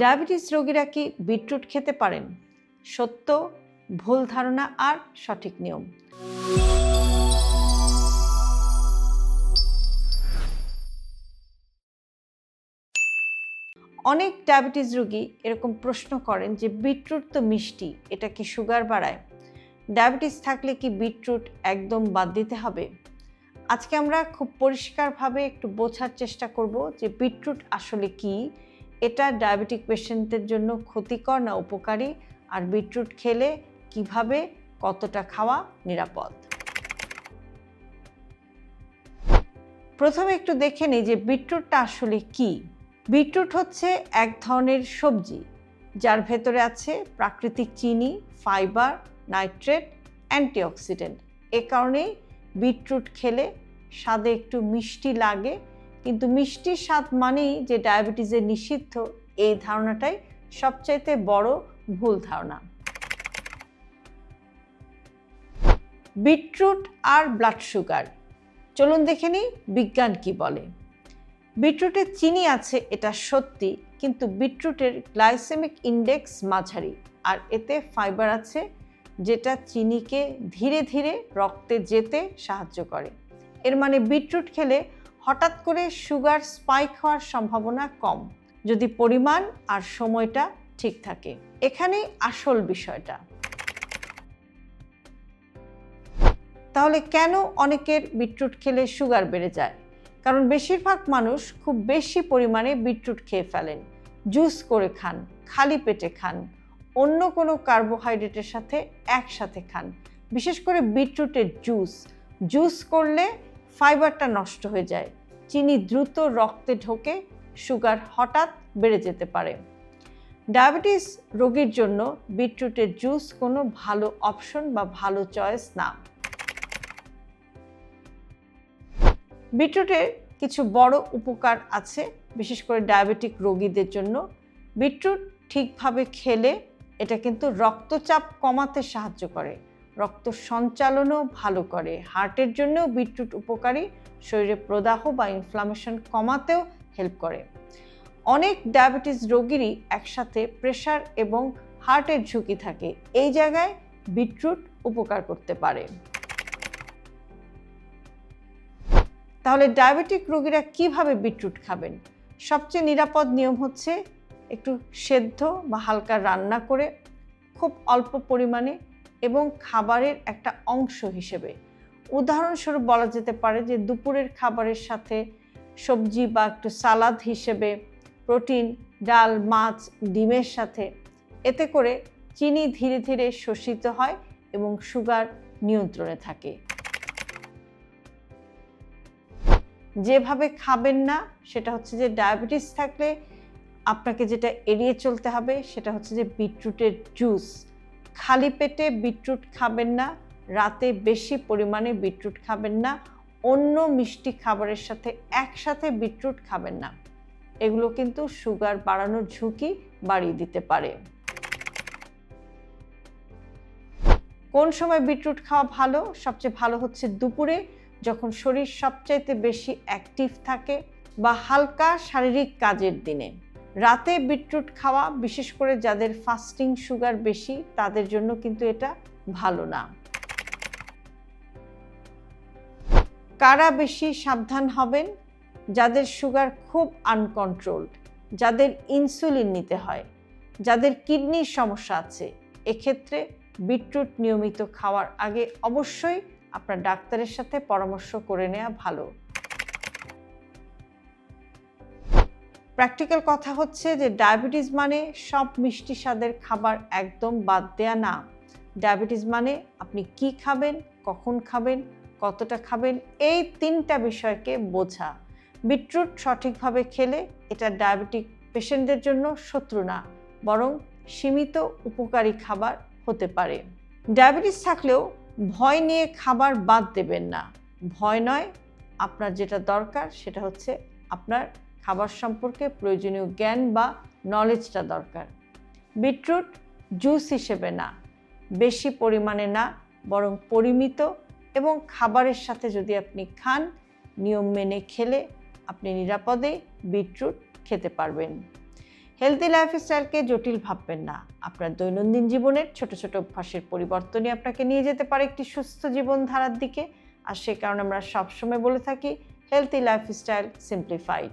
Diabetes রোগীরা কি beetroot খেতে পারেন? সত্য, ভুল ধারণা আর সঠিক নিয়ম। অনেক ডায়াবেটিস রোগী এরকম প্রশ্ন করেন যে, বিটরুট তো মিষ্টি, এটা কি সুগার বাড়ায়? ডায়াবেটিস থাকলে কি বিটরুট একদম বাদ দিতে হবে? আজকে আমরা খুব পরিষ্কারভাবে একটু বোঝার চেষ্টা করব যে, বিটরুট আসলে কি? এটা ডায়াবেটিক পেশেন্টদের জন্য ক্ষতিকর না উপকারী। আর বিটরুট খেলে কীভাবে কতটা খাওয়া নিরাপদ? প্রথমে একটু দেখে নিই যে বিটরুটটা আসলে কি। বিটরুট হচ্ছে এক ধরনের সবজি, যার ভেতরে আছে প্রাকৃতিক চিনি, ফাইবার, নাইট্রেট, অ্যান্টিঅক্সিডেন্ট। এ কারণেই বিটরুট খেলে স্বাদে একটু মিষ্টি লাগে কিন্তু মিষ্টির স্বাদ মানেই যে ডায়াবেটিসের নিষিদ্ধ, এই ধারণাটাই সবচাইতে বড় ভুল ধারণা। বিটরুট আর ব্লাড সুগার চলুন দেখে নিই বিজ্ঞান কি বলে। বিটরুটে চিনি আছে, এটা সত্যি, কিন্তু বিটরুটের গ্লাইসেমিক ইন্ডেক্স মাঝারি, আর এতে ফাইবার আছে, যেটা চিনিকে ধীরে ধীরে রক্তে যেতে সাহায্য করে। এর মানে বিটরুট খেলে হঠাৎ করে সুগার স্পাইক হওয়ার সম্ভাবনা কম, যদি পরিমাণ আর সময়টা ঠিক থাকে। এখানেই আসল বিষয়টা। তাহলে কেন অনেকের বিটরুট খেলে সুগার বেড়ে যায়? কারণ বেশিরভাগ মানুষ খুব বেশি পরিমাণে বিটরুট খেয়ে ফেলেন। জুস করে খান, খালি পেটে খান, অন্য কোনো কার্বোহাইড্রেটের সাথে একসাথে খান। বিশেষ করে বিটরুটের জুস। জুস করলে ফাইবারটা নষ্ট হয়ে যায়। চিনি দ্রুত রক্তে ঢোকে, সুগার হঠাৎ বেড়ে যেতে পারে। ডায়াবেটিস রোগীর জন্য বিটরুটের জুস কোনো ভালো অপশন বা ভালো চয়েস না। বিটরুটের কিছু বড় উপকার আছে, বিশেষ করে ডায়াবেটিক রোগীদের জন্য। বিটরুট ঠিকভাবে খেলে এটা কিন্তু রক্তচাপ কমাতে সাহায্য করে। রক্ত সঞ্চালনও ভালো করে। হার্টের জন্যও বিটরুট উপকারী, শরীরে প্রদাহ বা ইনফ্লামেশন কমাতেও হেল্প করে। অনেক ডায়াবেটিস রোগীরই একসাথে প্রেশার এবং হার্টের ঝুঁকি থাকে। এই জায়গায় বিটরুট উপকার করতে পারে। তাহলে ডায়াবেটিক রোগীরা কীভাবে বিটরুট খাবেন? সবচেয়ে নিরাপদ নিয়ম হচ্ছে একটু সেদ্ধ বা হালকা রান্না করে খুব অল্প পরিমাণে এবং খাবারের একটা অংশ হিসেবে। উদাহরণস্বরূপ বলা যেতে পারে যে, দুপুরের খাবারের সাথে সবজি বা একটু সালাদ হিসেবে প্রোটিন, ডাল, মাছ, ডিমের সাথে। এতে করে চিনি ধীরে ধীরে শোষিত হয় এবং সুগার নিয়ন্ত্রণে থাকে। যেভাবে খাবেন না, সেটা হচ্ছে যে, ডায়াবেটিস থাকলে আপনাকে যেটা এড়িয়ে চলতে হবে, সেটা হচ্ছে যে, বিটরুটের জুস। খালি পেটে বিটরুট খাবেন না, রাতে বেশি পরিমাণে বিটরুট খাবেন না, অন্য মিষ্টি খাবারের সাথে একসাথে বিটরুট খাবেন না। এগুলো কিন্তু সুগার বাড়ানোর ঝুঁকি বাড়িয়ে দিতে পারে। কোন সময় বিটরুট খাওয়া ভালো? সবচেয়ে ভালো হচ্ছে দুপুরে, যখন শরীর সবচাইতে বেশি অ্যাক্টিভ থাকে বা হালকা শারীরিক কাজের দিনে। রাতে বিটরুট খাওয়া, বিশেষ করে যাদের ফাস্টিং সুগার বেশি, তাদের জন্য কিন্তু এটা ভালো না। কারা বেশি সাবধান হবেন? যাদের সুগার খুব আনকন্ট্রোলড যাদের ইনসুলিন নিতে হয়, যাদের কিডনির সমস্যা আছে, এক্ষেত্রে বিটরুট নিয়মিত খাওয়ার আগে অবশ্যই আপনার ডাক্তারের সাথে পরামর্শ করে নেওয়া ভালো। প্র্যাকটিক্যাল কথা হচ্ছে যে ডায়াবেটিস মানে সব মিষ্টি স্বাদের খাবার একদম বাদ দেয়া না। ডায়াবেটিস মানে আপনি কি খাবেন, কখন খাবেন, কতটা খাবেন, এই তিনটা বিষয়কে বোঝা। বিটরুট সঠিকভাবে খেলে এটা ডায়াবেটিক পেশেন্টদের জন্য শত্রু না, বরং সীমিত উপকারী খাবার হতে পারে। ডায়াবেটিস থাকলেও ভয় নিয়ে খাবার বাদ দেবেন না। ভয় নয়, আপনার যেটা দরকার সেটা হচ্ছে আপনার খাবার সম্পর্কে প্রয়োজনীয় জ্ঞান বা নলেজটা দরকার। বিটরুট জুস হিসেবে না, বেশি পরিমাণে না, বরং পরিমিত এবং খাবারের সাথে যদি আপনি খান, নিয়ম মেনে খেলে আপনি নিরাপদে বিটরুট খেতে পারবেন। হেলদি লাইফস্টাইলকে জটিল ভাববেন না। আপনার দৈনন্দিন জীবনের ছোট ছোট অভ্যাসের পরিবর্তনই আপনাকে নিয়ে যেতে পারে একটি সুস্থ জীবনধারার দিকে। আর সে কারণে আমরা সবসময় বলে থাকি হেলদি লাইফস্টাইল সিম্পলিফাইড